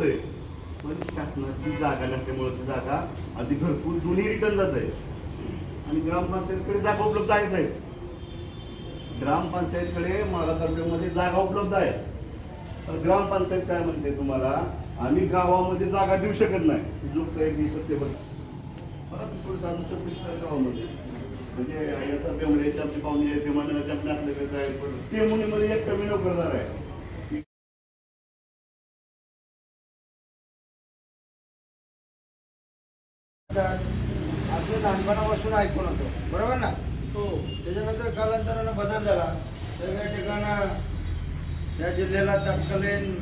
होतंय. पण शासनाची जागा नसल्यामुळे ती जागा आधी घरपूर दोन्ही रिटर्न जात आहे आणि ग्रामपंचायतकडे जागा उपलब्ध आहे साहेब. ग्रामपंचायतकडे माळा तालुक्यामध्ये जागा उपलब्ध आहे. तर ग्रामपंचायत काय म्हणते तुम्हाला? आम्ही गावामध्ये जागा देऊ शकत नाही. जोग साहेब मी सत्य बस मला थोडं साधू गावामध्ये. म्हणजे आता बेवड्याची आमची पाहुणे आहेत ते मंडळाचे आपल्या आपल्याकडे आहे पण ते मुलीमध्ये एक कमी नोकरदार आहे. आपलं लहानपणापासून ऐकून होतो. बरोबर ना? हो. त्याच्यानंतर कालांतरानं बदल झाला. वेगवेगळ्या ठिकाणं त्या जिल्ह्याला तत्कालीन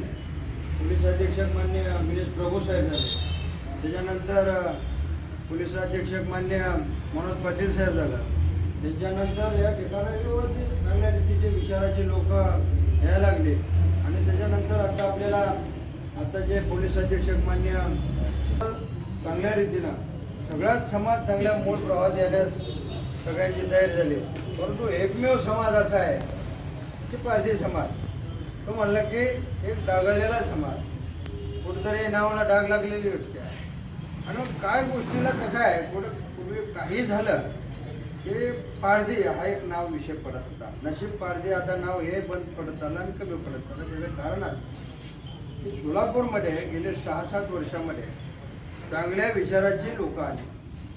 पोलीस अधीक्षक मान्य मिनिस प्रभू साहेब झाले. त्याच्यानंतर पोलीस अधीक्षक मान्य मनोज पाटील साहेब झाला. त्याच्यानंतर या ठिकाणी चांगल्या रीतीचे विचाराचे लोक यायला लागले. आणि त्याच्यानंतर आता आपल्याला आता जे पोलीस अधीक्षक मान्य चांगल्या रीतीनं सगळाच समाज चांगल्या मूळ प्रवाहात येण्यास सगळ्यांची तयारी झाली. परंतु एकमेव समाज असा आहे की पारधी समाज. तो म्हणला की एक डागळलेला समाज. कुठेतरी नावाला डाग लागलेली व्यक्ती आहे. आणि काय गोष्टीला कसं आहे? कुठं पूर्वी काही झालं की पारधी हा एक नाव विषय पडत होता. नशीब पारधी आता नाव हे बंद पडत चाललं आणि कमी पडत चाललं. त्याचं कारण असं की सोलापूरमध्ये गेले सहा सात वर्षामध्ये चांगल्या विचाराची लोक आली.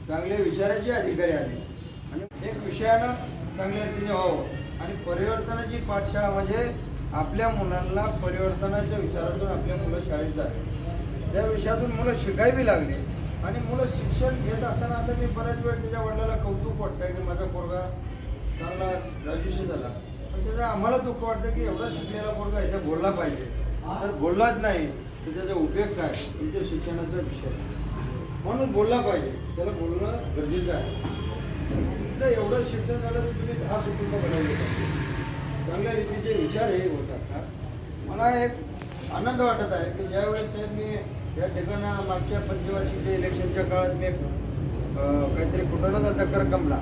चांगल्या विचाराचे अधिकारी आले. आणि एक विषयानं चांगल्या रीतीने व्हावं. आणि परिवर्तनाची पाठशाळा म्हणजे आपल्या मुलांना परिवर्तनाच्या विचारातून आपल्या मुलं शाळेत जावे. त्या विषयातून मुलं शिकायवी लागले. आणि मुलं शिक्षण घेत असताना आता मी बऱ्याच वेळ त्याच्या वडिलाला कौतुक वाटतंय की माझा पोरगा चांगला ग्रॅज्युएशन झाला. पण त्याचं आम्हाला दुःख वाटतं की एवढा शिकलेला पोरगा इथे बोलला पाहिजे. तर बोललाच नाही. तर त्याचा उपयोग काय? तुमच्या शिक्षणाचा विषय. म्हणून बोलला पाहिजे. त्याला बोलणं गरजेचं आहे. तुमचं एवढं शिक्षण झालं तर तुम्ही दहा कुटुंब बनवले पाहिजे. चांगल्या रीतीचे विचार हे होत असतात. मला एक आनंद वाटत आहे की ज्यावेळेस साहेब मी या ठिकाणा मागच्या पंचवार्षिकच्या इलेक्शनच्या काळात मी काहीतरी कुठं जाता करकमला.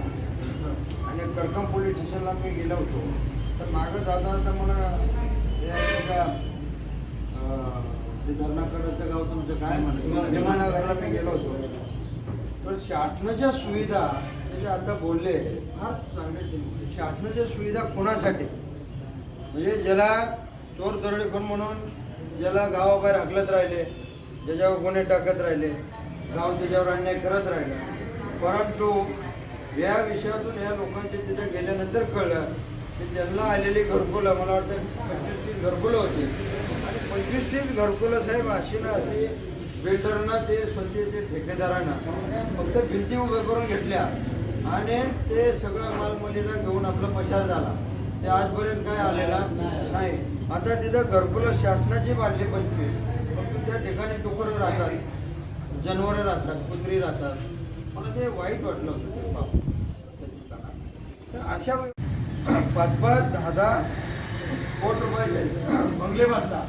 आणि करकम पोलीस स्टेशनला मी गेलो होतो. तर मागं जाता जाता मला या एका ते धरणाकडचं गाव तुमचं काय म्हणत विमानगरला मी गेलो होतो. पण शासनाच्या सुविधा त्याचे आता बोलले फार चांगले शासनाच्या सुविधा कोणासाठी? म्हणजे ज्याला चोर दरोडेखोर म्हणून ज्याला गावाबाहेर हकलत राहिले ज्याच्यावर गुन्हे टाकत राहिले गाव त्याच्यावर अन्याय करत राहिले. परंतु या विषयातून या लोकांचे तिथे गेल्यानंतर कळलं की त्यांना आलेली घरकुलं मला वाटतं पंचवीस घरकुलं होती. पंचवीस तीस घरकुलं साहेब आशीना ते बिल्डरना ते स्वतःचे ठेकेदारांना. फक्त भिंती उभे करून घेतल्या. आणि ते सगळं मालमलिदा घेऊन आपला पसार झाला. ते आजपर्यंत काय आलेला नाही. आता तिथं घरकुलं शासनाची वाढली पंचवीस फक्त त्या ठिकाणी टुकर राहतात. जनावरं राहतात कुत्री राहतात. मला ते वाईट वाटलं होतं. ते तर अशा पाच पाच दहा दहा कोट रुपयाचे बंगले बांधला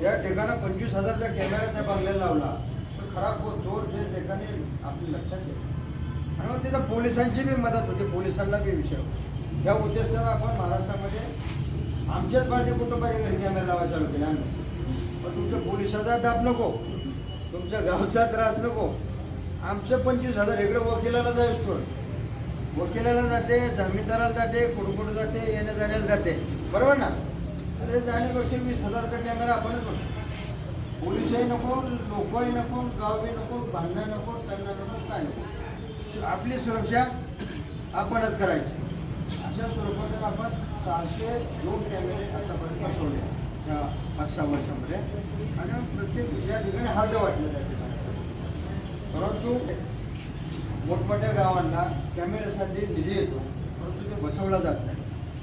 त्या ठिकाणी पंचवीस हजारचा कॅमेरा त्या बंगल्याला लावला. तर खरा को चोर ते ठिकाणी आपल्या लक्षात येईल आणि मग तिथं पोलिसांची बी मदत होते पोलिसांना बी विषय या उद्देशानं आपण महाराष्ट्रामध्ये आमच्याच पार्टी कुटुंबाच्या घरी कॅमेरा लावायला चालू केले? आम्ही. पण तुमच्या पोलिसाचा दाब नको. तुमच्या गावचा त्रास नको. आमचं पंचवीस हजार इकडे वकिलाला जायच तो वकिलाला जाते जामीनदाराला जाते कुडकुड जाते येण्या जाण्याला जाते. बरोबर ना? अरे जाण्यापेक्षा वीस हजारचा कॅमेरा आपणच बसतो पोलिसही नको लोकही नको गावही नको भांडणं नको त्यांना नको काय नको. आपली सुरक्षा आपणच करायची. अशा स्वरूपात आपण सहाशे दोन कॅमेरे आतापर्यंत बसवले या पाच सहा वर्षामध्ये. आणि प्रत्येक या ठिकाणी हार्ड वाटलं त्या ठिकाणी. परंतु मोठमोठ्या गावांना कॅमेऱ्यासाठी निधी येतो परंतु ते बसवला जात नाही.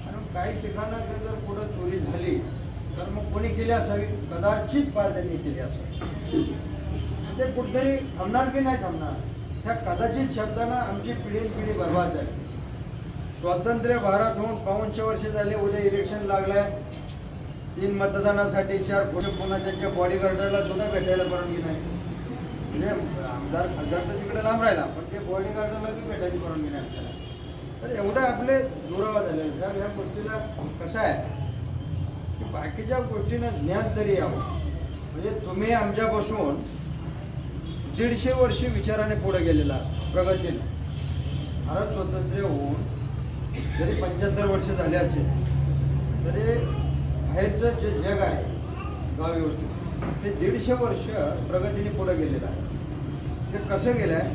आणि काही ठिकाणं जर कुठं चोरी तर कोणी केली असावी? कदाचित पार त्यांनी केली असावी. ते कुठेतरी थांबणार की नाही थांबणार? त्या कदाचित शब्दानं आमची पिढी पिढी बर्बाद झाली. स्वातंत्र्य भारत होऊन पाऊनशे वर्ष झाले उद्या इलेक्शन लागलंय. तीन मतदानासाठी चार पुणे पुन्हा त्यांच्या बॉडीगार्डाला सुद्धा भेटायला परवानगी नाही. म्हणजे आमदार खासदार तर तिकडे लांब राहिला पण ते बॉडीगार्डाला बी भेटायची परवानगी नाही आपल्याला. तर एवढं आपले दुरावा झाले ह्या ह्या गोष्टीला कसं आहे? बाकीच्या गोष्टीनं ज्ञान तरी यावं. म्हणजे तुम्ही आमच्यापासून दीडशे वर्षे विचाराने पुढे गेलेला प्रगतीनं. भारत स्वातंत्र्य होऊन जरी पंच्याहत्तर वर्ष झाले असेल तरी बाहेरचं जे जग आहे गाव व्यवस्थित ते दीडशे वर्ष प्रगतीने पुढे गेलेलं आहे. ते कसं गेलं आहे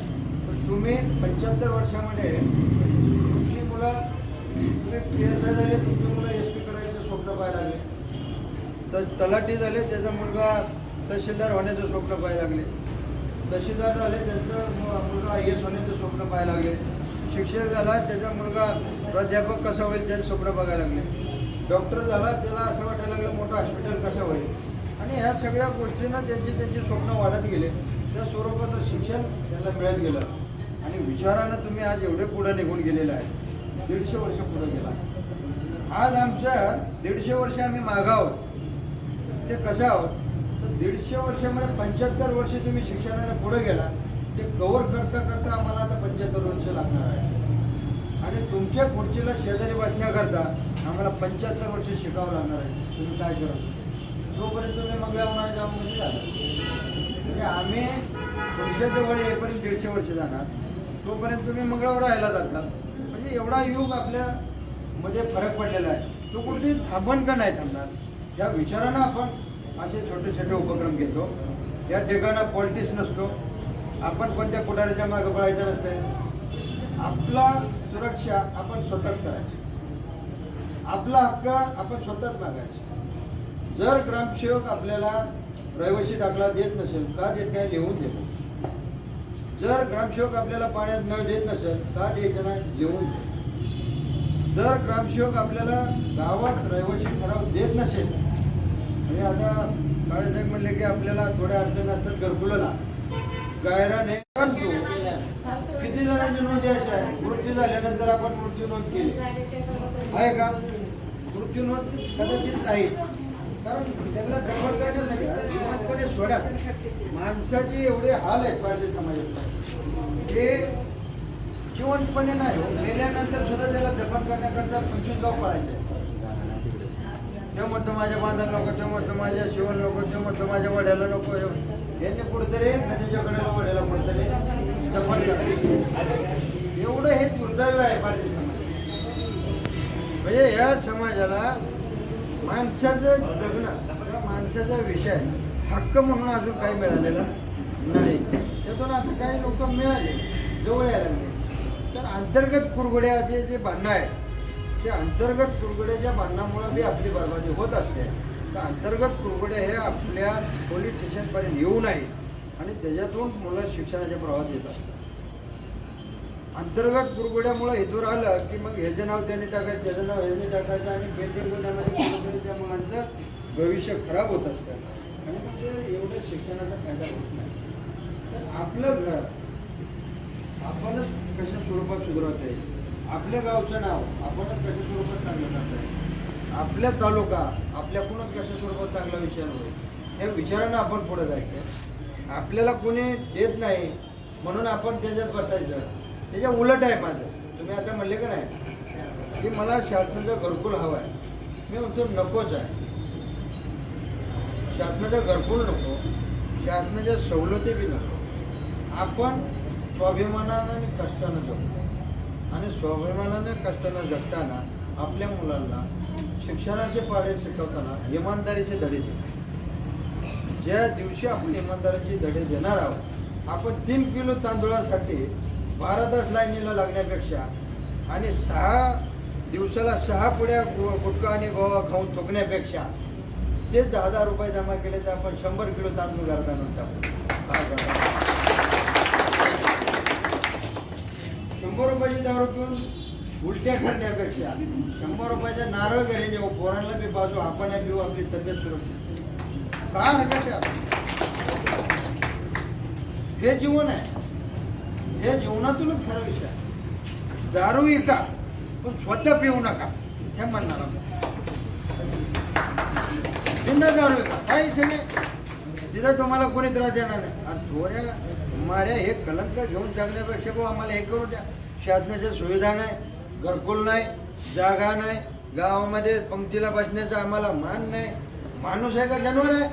तर तुम्ही पंच्याहत्तर वर्षामध्ये तुमची मुलं तुम्ही पी एस आय झाले तुमची मुलं एस पी करायचं स्वप्न पाहायला लागले. तर तलाठी झाले त्याचा मुलगा तहसीलदार होण्याचं स्वप्न पाहायला लागले. तहसीलदार झाले त्यांचं मुलगा आय एस होण्याचं स्वप्न पाहायला लागले. शिक्षक झाला त्याचा मुलगा प्राध्यापक कसा होईल त्याचं स्वप्न बघायला लागले. डॉक्टर झाला त्याला असं वाटायला लागलं मोठं हॉस्पिटल कसं होईल? आणि ह्या सगळ्या गोष्टींना त्यांची त्यांची स्वप्न वाढत गेले. त्या स्वरूपाचं शिक्षण त्यांना मिळत गेलं. आणि विचारानं तुम्ही आज एवढे पुढे निघून गेलेले आहे. दीडशे वर्ष पुढे गेला. आज आमच्या दीडशे वर्ष आम्ही मागाव ते कशा आहोत? तर दीडशे वर्षामध्ये पंच्याहत्तर वर्ष तुम्ही शिक्षणाने पुढे गेला ते कव्हर करता करता आम्हाला आता पंच्याहत्तर वर्ष लागणार आहे आणि तुमच्या खुर्चीला शेजारी बसण्याकरता आम्हाला पंच्याहत्तर वर्ष शिकावं लागणार आहे. तुम्ही काय करत तोपर्यंत तुम्ही मंगळावर नाही जाऊन म्हणजे झालं म्हणजे आम्ही तुमच्याजवळ येईपर्यंत दीडशे वर्ष जाणार. तोपर्यंत तुम्ही मंगळावर राहायला जाताल म्हणजे एवढा युग आपल्या मध्ये फरक पडलेला आहे. तो कुठेतरी थांबण का नाही थांबणार? या विचारानं आपण असे छोटे छोटे उपक्रम घेतो. या ठिकाणं पॉलिटिक्स नसतो. आपण कोणत्या पुढाऱ्याच्या मागे पळायचं नसतं आपला सुरक्षा आपण स्वतःच करायची. आपला हक्क आपण स्वतःच मागायचा. जर ग्रामसेवक आपल्याला रहिवासी दाखला देत नसेल का देत नाही लिहून देतो जर ग्रामसेवक आपल्याला पाण्यात नळ देत नसेल का द्यायचं नाही लिहून दे जर ग्रामसेवक आपल्याला गावात रहिवासी ठराव देत नसेल म्हणजे आता काळेसाहेब म्हणले की आपल्याला थोड्या अडचणी असतात घरकुलाला गायराने परंतु किती जणांची नोंद अशी आहे? मृत्यू झाल्यानंतर आपण मृत्यू नोंद केली. आहे का? मृत्यू नोंद कदाचित नाही. कारण त्यांना दखल करण्यासाठी जिवंतपणे सोडा. माणसाचे एवढे हाल आहेत भारतीय समाजात ते जिवंतपणे नाही हो. मेल्यानंतर सुद्धा त्याला दफन करण्याकरता पंचवीस गाव पळायचे ते म्हणतो माझ्या बांधाला नको ते म्हणतो माझ्या शिवण नको ते म्हणतो माझ्या वड्याला नको यांनी कुठेतरी नदीच्याकडे वड्याला कुठेतरी दफन एवढं हे दुर्दैव आहे भारतीय समाज. म्हणजे या समाजाला माणसाचं जगणं माणसाचा विषय हक्क म्हणून अजून काही मिळालेला नाही. त्यातून आता काही लोक मिळाले जवळ यायला लागले. तर अंतर्गत कुरगुड्याचे जे भांडणं आहे ते अंतर्गत कुरगड्याच्या बांधणामुळे बी आपली बरबादी होत असते. तर अंतर्गत कुरघोडे हे आपल्या पोलीस स्टेशनपर्यंत येऊ नये आणि त्याच्यातून मुलं शिक्षणाच्या प्रवाहात येतात अंतर्गत कुरघोड्यामुळे इथून आलं की मग ह्याचं नाव त्यांनी टाकायचं त्याचं नाव ह्याने टाकायचं आणि पेंटिंग त्या मुलांचं भविष्य खराब होत असतं. आणि मग ते एवढं शिक्षणाचा फायदा होत नाही. तर आपलं घर आपणच कशा स्वरूपात सुधारत येईल आपल्या गावचं नाव आपणच कशा स्वरूपात चांगलं करताय? आहे आपल्या तालुका आपल्याकडूनच कशा स्वरूपात चांगला विचार होईल? या विचारानं आपण पुढे जायचं. आपल्याला कोणी देत नाही म्हणून आपण त्याच्यात बसायचं. त्याच्या उलट आहे माझं. तुम्ही आता म्हणले का नाही? की मला शासनाचं घरकुल हवं आहे. मी म्हणतो नकोच आहे. शासनाचं घरकुल नको. शासनाच्या सवलती बी नको. आपण स्वाभिमानानं आणि कष्टानं जगतो आणि स्वाभिमानाने कष्टानं जगताना आपल्या मुलांना शिक्षणाचे पाडे शिकवताना इमानदारीचे धडे देऊ. ज्या दिवशी आपण इमानदारीचे धडे देणार आहोत आपण तीन किलो तांदूळासाठी बारा तास लाईनीला लागण्यापेक्षा आणि सहा दिवसाला सहा पुड्या गुटखा आणि गोवा खाऊन थुकण्यापेक्षा ते दहा दहा रुपये जमा केले तर आपण शंभर किलो तांदूळ घरात आणून टाकू काय करणार? शंभर रुपयाची दारू पिऊन उलट्या करण्यापेक्षा शंभर रुपयाचा नारळ घरी नेऊ पोरांना बी बाजू आपण पिऊ आपली तब्येत सुरक्षित. का हरकत हे जीवन आहे. हे जीवनातूनच खरा विषय दारू इका पण स्वतः पिऊ नका. हे म्हणणार बिंदा दारू इका काही नाही तिथं तुम्हाला कोणी त्रास देणार नाही. आणि थोड्या माऱ्या हे कलंक घेऊन जगण्यापेक्षा भाऊ आम्हाला हे करू द्या. शासनाच्या सुविधा नाही घरकुल नाही जागा नाही गावामध्ये पंक्तीला बसण्याचा आम्हाला मान नाही. माणूस आहे का जनावर आहे?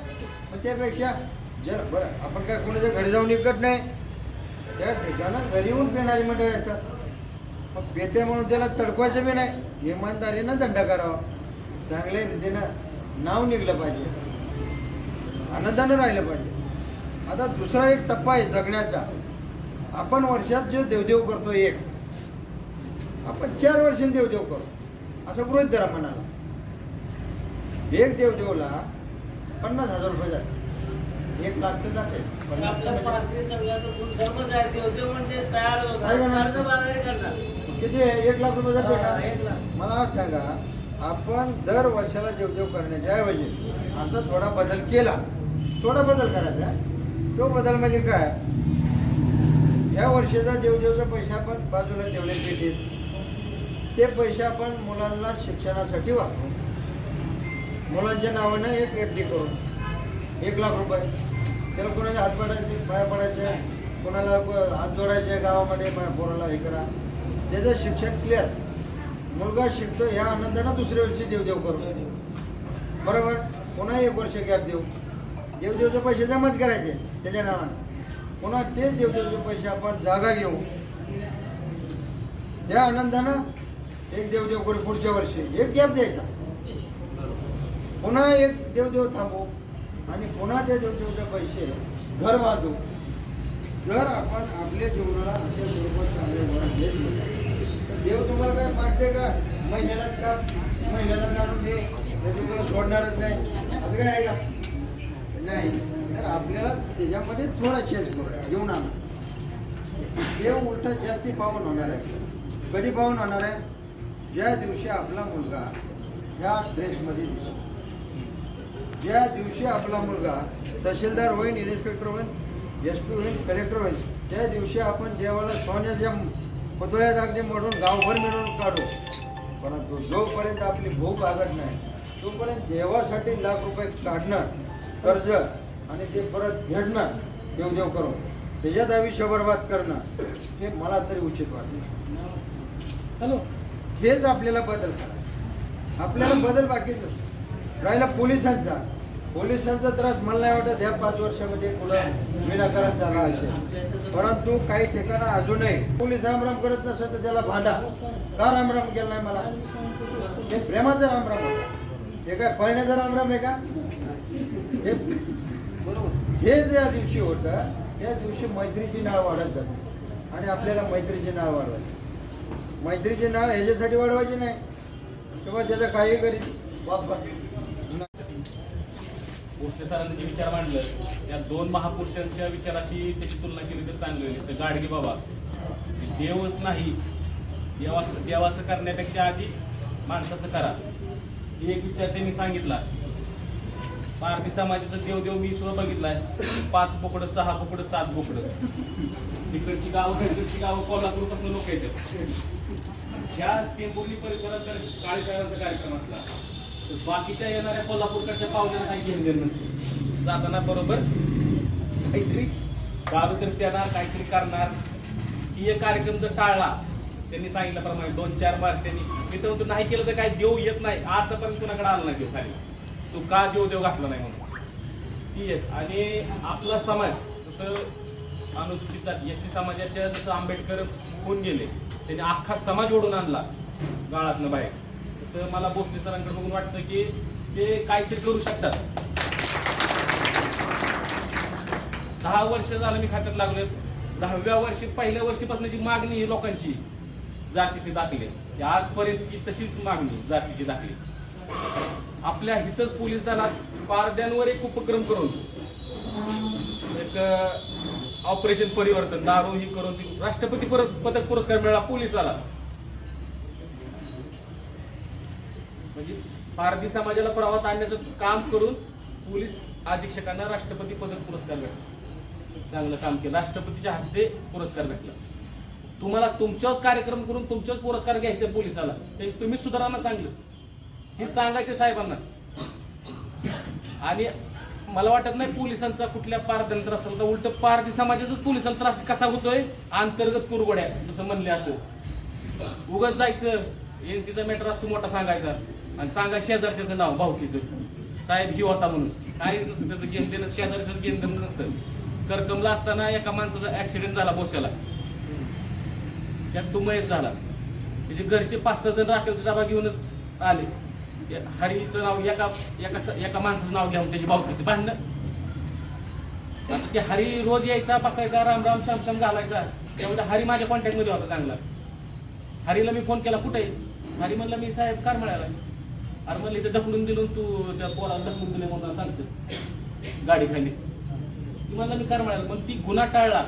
मग त्यापेक्षा जर बरं आपण काय कोणाच्या घरी जाऊन इकत नाही? त्या ठिकाणं घरी येऊन पेणारी मंडळी येतात मग पेते म्हणून त्याला तडकवायचं बी नाही. इमानदारीनं धंदा करावा. चांगल्या रीतीनं नाव निघलं पाहिजे. आनंदानं राहिलं पाहिजे. आता दुसरा एक टप्पा आहे जगण्याचा. आपण वर्षात जो देवदेव करतो एक. आपण चार वर्षांनी देवदेव करू. असं गृहित धरा मनाला. एक देवदेवला पन्नास हजार रुपये जाते एक लाख तर जाते. म्हणजे करणार. किती? एक लाख रुपये जाते का. मला सांगा आपण दर वर्षाला देवदेव करण्याच्या ऐवजी असा थोडा बदल केला. थोडा बदल करायचा. तो बदल म्हणजे काय? या वर्षाचा देवदेवचा पैसे आपण बाजूला ठेवले पेटीत ते पैसे आपण मुलांना शिक्षणासाठी वापरू मुलांच्या नावानं एक एफ डी करून एक लाख रुपये. त्याला कोणाच्या हात पडायचे पाय पडायचे कोणाला हात जोडायचे गावामध्ये मा- पोराला हे करा. त्याचं शिक्षण क्लिअर मुलगा शिकतो ह्या आनंदानं दुसऱ्या वर्षी देवदेव करू. बरोबर? पुन्हा एक वर्ष गॅप देऊ. देवदेवचे पैसे जमाच करायचे त्याच्या नावानं. पुन्हा तेच देवदेवचे पैसे आपण जागा घेऊ. त्या आनंदानं एक देवदेव करू पुढच्या वर्षी. एक गॅप द्यायचा. पुन्हा एक देवदेव थांबू आणि पुन्हा त्या देवदेवचे पैसे घर बांधू. जर आपण आपल्या जीवनाला अशा स्वरूपात चांगले वळण देत तर देव तुम्हाला काय मागते का? महिन्याला का महिन्याला काढून दे तुम्हाला सोडणारच नाही. असं काय आहे का? नाही. तर आपल्याला त्याच्यामध्ये थोडा चेंज करू जीवनाला देव उलटा जास्ती पाहून होणार आहे. कधी पाहून होणार आहे? ज्या दिवशी आपला मुलगा ह्या ड्रेसमध्ये दिसतो ज्या दिवशी आपला मुलगा तहसीलदार होईल इन्स्पेक्टर होईल एस पी होईल कलेक्टर होईल त्या दिवशी आपण देवाला सोन्याच्या पुतळ्यात अगदी मोडून गावभर मिळवून काढू. परंतु जोपर्यंत आपली भूक आगत नाही तोपर्यंत देवासाठी लाख रुपये काढणं कर्ज आणि ते परत फेडणं देवदेव करून त्याच्यात आयुष्य बरबाद करणं हे मला तरी उचित वाटतं हॅलो. हेच आपल्याला बदल करा आपल्याला बदल बाकीच राहिला पोलिसांचा. पोलिसांचा त्रास मला नाही वाटत ह्या पाच वर्षामध्ये कुणा विनाकारण झाला असेल. परंतु काही ठिकाणं अजूनही पोलीस रामराम करत नसेल तर त्याला भांडा. का रामराम केला नाही मला? हे प्रेमाचा रामराम होता. हे काय पळण्याचा रामराम आहे का? हे हे ज्या दिवशी होतं त्या दिवशी मैत्रीची नाळ वाढत जाते. आणि आपल्याला मैत्रीची नाळ वाढवायची. मैत्रीची नाळ ह्याच्यासाठी वाढवायची नाही. किंवा त्याचा काही करीत बाप सरांनी जे विचार मांडलं त्या दोन महापुरुषांच्या विचाराशी त्याची तुलना केली तर चांगली होईल. तर गाडगे बाबा देवच नाही. देवा देवाचं करण्यापेक्षा आधी माणसाचं करा. एक विचार त्यांनी सांगितला. पारधी समाजाचं देवदेव मी सुद्धा बघितलाय. पाच बोकडं सहा बोकडं सात बोकडं. इकडची गावं इकडची गावं कोल्हापूरपासून लोक येतात. ह्या टेंबोली परिसरात तर काळे साहेबांचा कार्यक्रम असला तर बाकीच्या येणाऱ्या कोल्हापूरकडच्या पाहुण्यांना काही घेऊन देणं नसते. जाताना बरोबर काहीतरी दारू तर प्याणार काहीतरी करणार. ती एक कार्यक्रम जर टाळला त्यांनी सांगितल्याप्रमाणे दोन चार वर्षांनी मी तर म्हणतो नाही केलं तर काय? देऊ येत नाही. आतापर्यंत कुणाकडे आला नाही देऊ खाली. तो का देव देव घातला नाही म्हणून? ती एक आणि आपला समाज जसं अनुसूचित जाती एस सी समाजाच्या जसं आंबेडकर होऊन गेले त्यांनी अख्खा समाज ओढून आणला गाळातनं बाहेर. तसं मला भोसले सरांकडे बघून वाटतं की ते काहीतरी करू शकतात. दहा वर्ष झालं मी खात्यात लागलोय. दहाव्या वर्षी पहिल्या वर्षीपासूनची मागणी आहे लोकांची जातीचे दाखले. आजपर्यंत ती तशीच मागणी जातीची दाखले. आपल्या हितच पोलीस दलात पारद्यांवर एक उपक्रम करून एक ऑपरेशन परिवर्तन दारू ही करून राष्ट्रपती पदक पुरस्कार मिळाला पोलिसाला. म्हणजे पारधी समाजाला प्रवाहात आणण्याचं काम करून पोलीस अधीक्षकांना राष्ट्रपती पदक पुरस्कार भेटला. चांगलं काम केलं. राष्ट्रपतीच्या हस्ते पुरस्कार भेटला. तुम्हाला तुमच्याच कार्यक्रम करून तुमच्याच पुरस्कार घ्यायचे पोलिसाला. ते तुम्ही सुधारणा चांगलं हे सांगायचे साहेबांना. आणि मला वाटत नाही पोलिसांचा कुठल्या पारतंत्र त्रास असेल तर उलट पारधी समाजाचा पोलिसांचा त्रास कसा होतोय? अंतर्गत कुरगोड्या जसं म्हणले असं. उगाच जायचं. एनसीचा मॅटर असतो मोठा सांगायचा. आणि सांगा शेजारच्याचं नाव भाऊकीचं साहेब ही होता म्हणून. काहीच नसतं त्याचं घेण देणं शेजारीच घेण देणं नसतं. करकमला असताना एका माणसाचा ऍक्सिडेंट झाला बोशाला. त्यात तो मयत झाला. त्याचे घरचे पाच सहा जण राखेलचा डबा घेऊनच आले. हरीचं नाव एका एका एका माणसाचं नाव घ्यावं त्याची बावकीचं भांडणं. ते हरी रोज यायचा बसायचा राम राम श्याम श्याम घालायचा. त्यामुळे हरी माझ्या कॉन्टॅक्टमध्ये होता चांगला. हरीला मी फोन केला कुठे? हरी म्हणला मी साहेब कार म्हणायला अरे म्हणलं इथे ढकलून दिलो तू त्या पोराला ढकलून दिले म्हणून सांगतो. गाडी खाली. ती म्हणलं मी कार म्हणायला मग ती गुन्हा टाळला.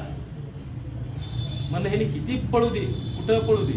म्हणलं ह्याने किती पळू दे? कुठं पळू दे?